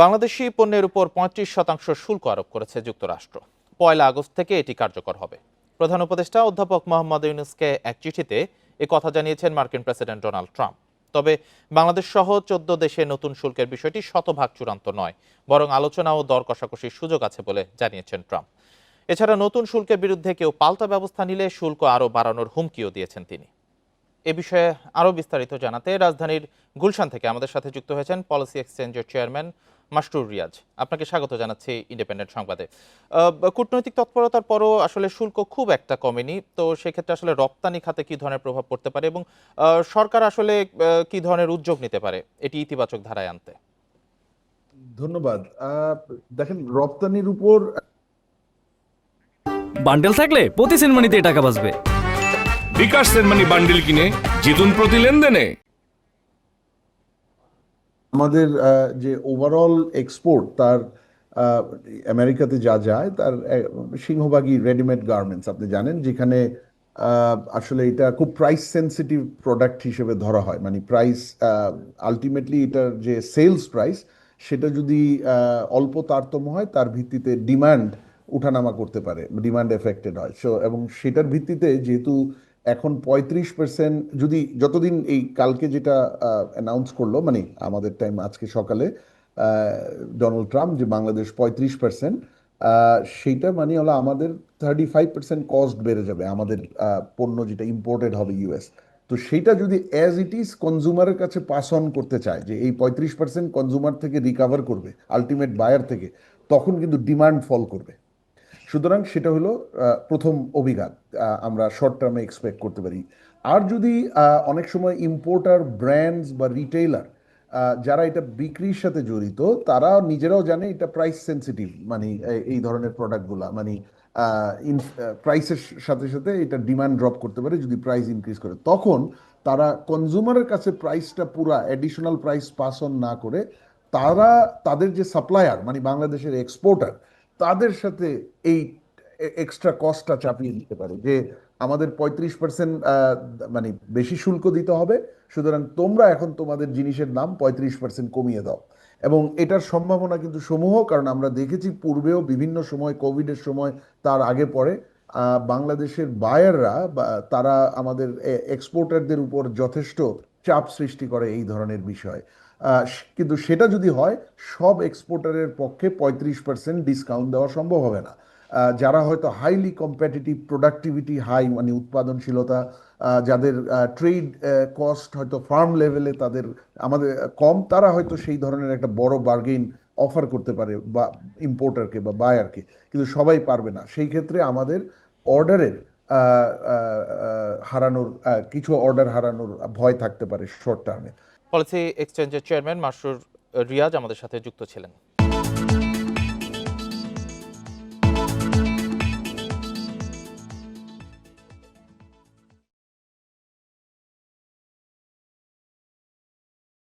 বাংলাদেশি পণ্যের উপর পঁয়ত্রিশ শতাংশ শুল্ক আরোপ করেছে যুক্তরাষ্ট্র। পয়লা আগস্ট থেকে এটি কার্যকর হবে। প্রধান উপদেষ্টা অধ্যাপক মোহাম্মদ ইউনুসকে এক চিঠিতে এ কথা জানিয়েছেন মার্কিন প্রেসিডেন্ট ডোনাল্ড ট্রাম্প। তবে বাংলাদেশ সহ চোদ্দ দেশে নতুন শুল্কের বিষয়টি শতভাগ চূড়ান্ত নয়, বরং আলোচনা ও দর কষাকষির সুযোগ আছে বলে জানিয়েছেন ট্রাম্প। এছাড়া নতুন শুল্কের বিরুদ্ধে কেউ পাল্টা ব্যবস্থা নিলে শুল্ক আরও বাড়ানোর হুমকিও দিয়েছেন তিনি। এ বিষয়ে আরও বিস্তারিত জানাতে রাজধানীর গুলশান থেকে আমাদের সাথে যুক্ত হয়েছেন পলিসি এক্সচেঞ্জের চেয়ারম্যান মাস্টুর রিয়াজ আপনাকে স্বাগত জানাচ্ছি ইন্ডিপেন্ডেন্ট সংবাদে। আহ, কূটনৈতিক তৎপরতার পরও আসলে শুল্ক খুব একটা কমেনি তো সেক্ষেত্রে আসলে রপ্তানি খাতে কি ধরনের প্রভাব পড়তে পারে এবং আহ, সরকার আসলে কি ধরনের উদ্যোগ নিতে পারে এটি ইতিবাচক ধারায় আনতে? ধন্যবাদ। আহ, দেখেন রপ্তানির উপর বান্ডেল থাকলে প্রতি সেনমানিতে টাকা বাঁচবে। বিকাশ সেনমানি বান্ডিল কিনে জিতুন প্রতি লেনদেনে। আমাদের যে ওভারঅল এক্সপোর্ট তার আমেরিকাতে যা যায় তার সিংহভাগই রেডিমেড গার্মেন্টস আপনি জানেন, যেখানে আসলে এটা খুব প্রাইস সেনসিটিভ প্রোডাক্ট হিসেবে ধরা হয়। মানে প্রাইস আলটিমেটলি এটার যে সেলস প্রাইস সেটা যদি অল্প তারতম্য হয় তার ভিত্তিতে ডিমান্ড উঠানামা করতে পারে ডিমান্ড এফেক্টেড হয়। সো এবং সেটার ভিত্তিতে যেহেতু এখন পঁয়ত্রিশ পার্সেন্ট যদি যতদিন এই কালকে যেটা অ্যানাউন্স করল মানে আমাদের টাইম আজকে সকালে ডোনাল্ড ট্রাম্প যে বাংলাদেশ পঁয়ত্রিশ পার্সেন্ট সেইটা মানে হলো আমাদের থার্টি ফাইভ পার্সেন্ট কস্ট বেড়ে যাবে, আমাদের পণ্য যেটা ইম্পোর্টেড হবে ইউএস তো সেইটা যদি অ্যাজ ইট ইজ কনজিউমারের কাছে পাস অন করতে চায়, যে এই পঁয়ত্রিশ পার্সেন্ট কনজিউমার থেকে রিকাভার করবে আলটিমেট বায়ার থেকে, তখন কিন্তু ডিমান্ড ফল করবে। সুতরাং সেটা হলো প্রথম অভিঘাত আমরা শর্ট টার্মে এক্সপেক্ট করতে পারি। আর যদি অনেক সময় ইম্পোর্টার ব্র্যান্ডস বা রিটেইলার যারা এটা বিক্রির সাথে জড়িত, তারা নিজেরাও জানে এটা প্রাইস সেনসিটিভ মানে এই ধরনের প্রোডাক্টগুলা মানে প্রাইসের সাথে সাথে এটা ডিমান্ড ড্রপ করতে পারে যদি প্রাইস ইনক্রিজ করে। তখন তারা কনজিউমারের কাছে প্রাইসটা পুরা অ্যাডিশনাল প্রাইস পাস অন না করে, তারা, তাদের যে সাপ্লায়ার মানে বাংলাদেশের এক্সপোর্টার তাদের সাথে এই এক্সট্রা কস্টটা চাপিয়ে দিতে পারে যে আমাদের পঁয়ত্রিশ পার্সেন্ট মানে বেশি শুল্ক দিতে হবে, সুতরাং তোমরা এখন তোমাদের জিনিসের দাম পঁয়ত্রিশ পার্সেন্ট কমিয়ে দাও। এবং এটার সম্ভাবনা কিন্তু সমূহ, কারণ আমরা দেখেছি পূর্বেও বিভিন্ন সময় কোভিডের সময়, তার আগে পরে বাংলাদেশের বায়াররা তারা আমাদের এক্সপোর্টারদের উপর যথেষ্ট চাপ সৃষ্টি করে এই ধরনের বিষয়। কিন্তু সেটা যদি হয়, সব এক্সপোর্টারের পক্ষে পঁয়ত্রিশ পার্সেন্ট ডিসকাউন্ট দেওয়া সম্ভব হবে না। যারা হয়তো হাইলি কম্পিটিটিভ প্রোডাক্টিভিটি হাই মানে উৎপাদনশীলতা যাদের ট্রেড কস্ট হয়তো ফার্ম লেভেলে তাদের, আমাদের কম, তারা হয়তো সেই ধরনের একটা বড় বার্গেইন অফার করতে পারে বা ইম্পোর্টারকে বা বায়ারকে কিন্তু সবাই পারবে না। সেই ক্ষেত্রে আমাদের অর্ডারের হারানোর কিছু অর্ডার হারানোর ভয় থাকতে পারে শর্ট টার্মে পলিসি এক্সচেঞ্জের চেয়ারম্যান মাসুর রিয়াজ আমাদের সাথে যুক্ত ছিলেন।